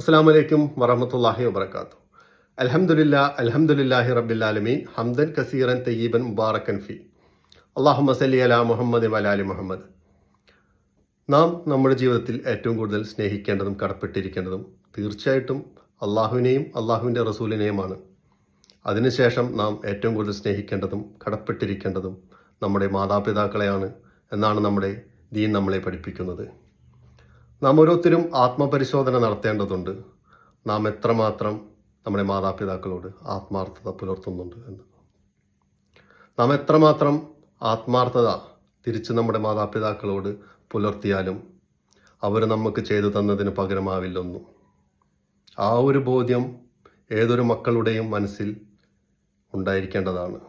അസ്സാം വലൈക്കും വറഹമത്തല്ലാഹി വബർക്കാത്തു അലഹമുല്ല അലഹമുല്ലാഹി റബ്ബിലാലമീൻ ഹംദൻ കസീറൻ തയ്യീബൻ മുബാറക്കൻ ഫി. അള്ളാഹു മസലി അല മുഹമ്മദ് വലാലി മുഹമ്മദ്. നാം നമ്മുടെ ജീവിതത്തിൽ ഏറ്റവും കൂടുതൽ സ്നേഹിക്കേണ്ടതും കടപ്പെട്ടിരിക്കേണ്ടതും തീർച്ചയായിട്ടും അള്ളാഹുവിനെയും അള്ളാഹുവിന്റെ റസൂലിനെയുമാണ്. അതിനുശേഷം നാം ഏറ്റവും കൂടുതൽ സ്നേഹിക്കേണ്ടതും കടപ്പെട്ടിരിക്കേണ്ടതും നമ്മുടെ മാതാപിതാക്കളെയാണ് എന്നാണ് നമ്മുടെ ദീൻ നമ്മളെ പഠിപ്പിക്കുന്നത്. നാം ഓരോരുത്തരും ആത്മപരിശോധന നടത്തേണ്ടതുണ്ട്. നാം എത്രമാത്രം നമ്മുടെ മാതാപിതാക്കളോട് ആത്മാർത്ഥത പുലർത്തുന്നുണ്ട് എന്ന്. നാം എത്രമാത്രം ആത്മാർത്ഥത തിരിച്ച് നമ്മുടെ മാതാപിതാക്കളോട് പുലർത്തിയാലും അവർ നമുക്ക് ചെയ്തു തന്നതിന് പകരമാവില്ലൊന്നും. ആ ഒരു ബോധ്യം ഏതൊരു മക്കളുടെയും മനസ്സിൽ ഉണ്ടായിരിക്കേണ്ടതാണ്.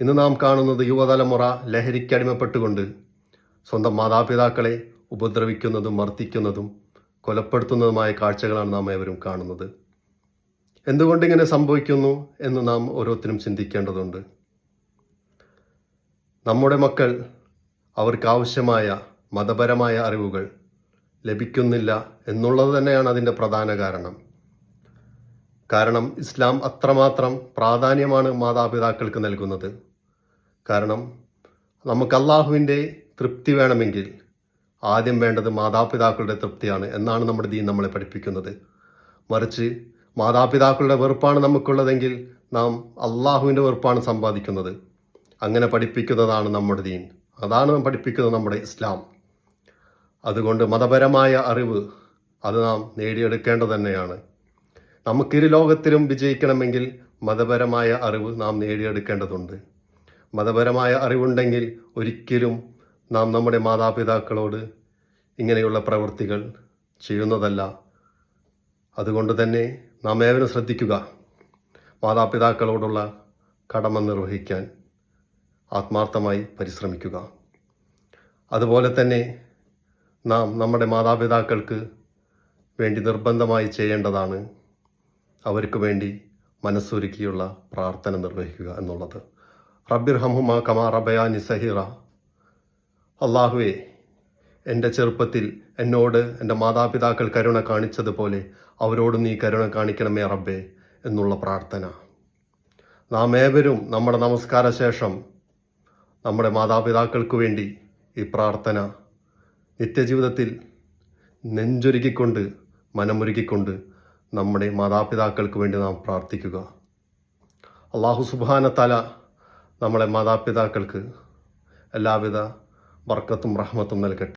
ഇന്ന് നാം കാണുന്നത് യുവതലമുറ ലഹരിക്കടിമപ്പെട്ടുകൊണ്ട് സ്വന്തം മാതാപിതാക്കളെ ഉപദ്രവിക്കുന്നതും മർദ്ദിക്കുന്നതും കൊലപ്പെടുത്തുന്നതുമായ കാഴ്ചകളാണ് നാം ഏവരും കാണുന്നത്. എന്തുകൊണ്ടിങ്ങനെ സംഭവിക്കുന്നു എന്ന് നാം ഓരോരുത്തരും ചിന്തിക്കേണ്ടതുണ്ട്. നമ്മുടെ മക്കൾ അവർക്കാവശ്യമായ മതപരമായ അറിവുകൾ ലഭിക്കുന്നില്ല എന്നുള്ളത് തന്നെയാണ് അതിന്റെ പ്രധാന കാരണം. കാരണം ഇസ്ലാം അത്രമാത്രം പ്രാധാന്യമാണ് മാതാപിതാക്കൾക്ക് നൽകുന്നത്. കാരണം നമുക്ക് അള്ളാഹുവിന്റെ തൃപ്തി വേണമെങ്കിൽ ആദ്യം വേണ്ടത് മാതാപിതാക്കളുടെ തൃപ്തിയാണ് എന്നാണ് നമ്മുടെ ദീൻ നമ്മളെ പഠിപ്പിക്കുന്നത്. മറിച്ച് മാതാപിതാക്കളുടെ വെറുപ്പാണ് നമുക്കുള്ളതെങ്കിൽ നാം അള്ളാഹുവിന്റെ വെറുപ്പാണ് സമ്പാദിക്കുന്നത്. അങ്ങനെ പഠിപ്പിക്കുന്നതാണ് നമ്മുടെ ദീൻ. അതാണ് പഠിപ്പിക്കുന്നത് നമ്മുടെ ഇസ്ലാം. അതുകൊണ്ട് മതപരമായ അറിവ് അത് നാം നേടിയെടുക്കേണ്ടത് തന്നെയാണ്. നമുക്കിരു ലോകത്തിലും വിജയിക്കണമെങ്കിൽ മതപരമായ അറിവ് നാം നേടിയെടുക്കേണ്ടതുണ്ട്. മതപരമായ അറിവുണ്ടെങ്കിൽ ഒരിക്കലും നാം നമ്മുടെ മാതാപിതാക്കളോട് ഇങ്ങനെയുള്ള പ്രവൃത്തികൾ ചെയ്യുന്നതല്ല. അതുകൊണ്ട് തന്നെ നാം ഏവരും ശ്രദ്ധിക്കുക മാതാപിതാക്കളോടുള്ള കടമ നിർവഹിക്കാൻ ആത്മാർത്ഥമായി പരിശ്രമിക്കുക. അതുപോലെ തന്നെ നാം നമ്മുടെ മാതാപിതാക്കൾക്ക് വേണ്ടി നിർബന്ധമായി ചെയ്യേണ്ടതാണ് അവർക്ക് വേണ്ടി മനസ്സൊരുക്കിയുള്ള പ്രാർത്ഥന നിർവഹിക്കുക എന്നുള്ളത്. റബ്ബിർ ഹമുമ കമാ റബയാനി സഹിറ. അള്ളാഹുവെ എന്റെ ചെറുപ്പത്തിൽ എന്നോട് എന്റെ മാതാപിതാക്കൾ കരുണ കാണിച്ചതുപോലെ അവരോടും നീ കരുണ കാണിക്കണമേ റബ്ബേ എന്നുള്ള പ്രാർത്ഥന. നാം ഏവരും നമ്മുടെ നമസ്കാര ശേഷം നമ്മുടെ മാതാപിതാക്കൾക്ക് വേണ്ടി ഈ പ്രാർത്ഥന നിത്യജീവിതത്തിൽ നെഞ്ചൊരുക്കിക്കൊണ്ട് മനമൊരുക്കിക്കൊണ്ട് നമ്മുടെ മാതാപിതാക്കൾക്ക് വേണ്ടി നാം പ്രാർത്ഥിക്കുക. അള്ളാഹു സുബാന തല നമ്മളെ മാതാപിതാക്കൾക്ക് എല്ലാവിധ ബർക്കത്തും റഹ്മത്തും നൽകട്ടെ.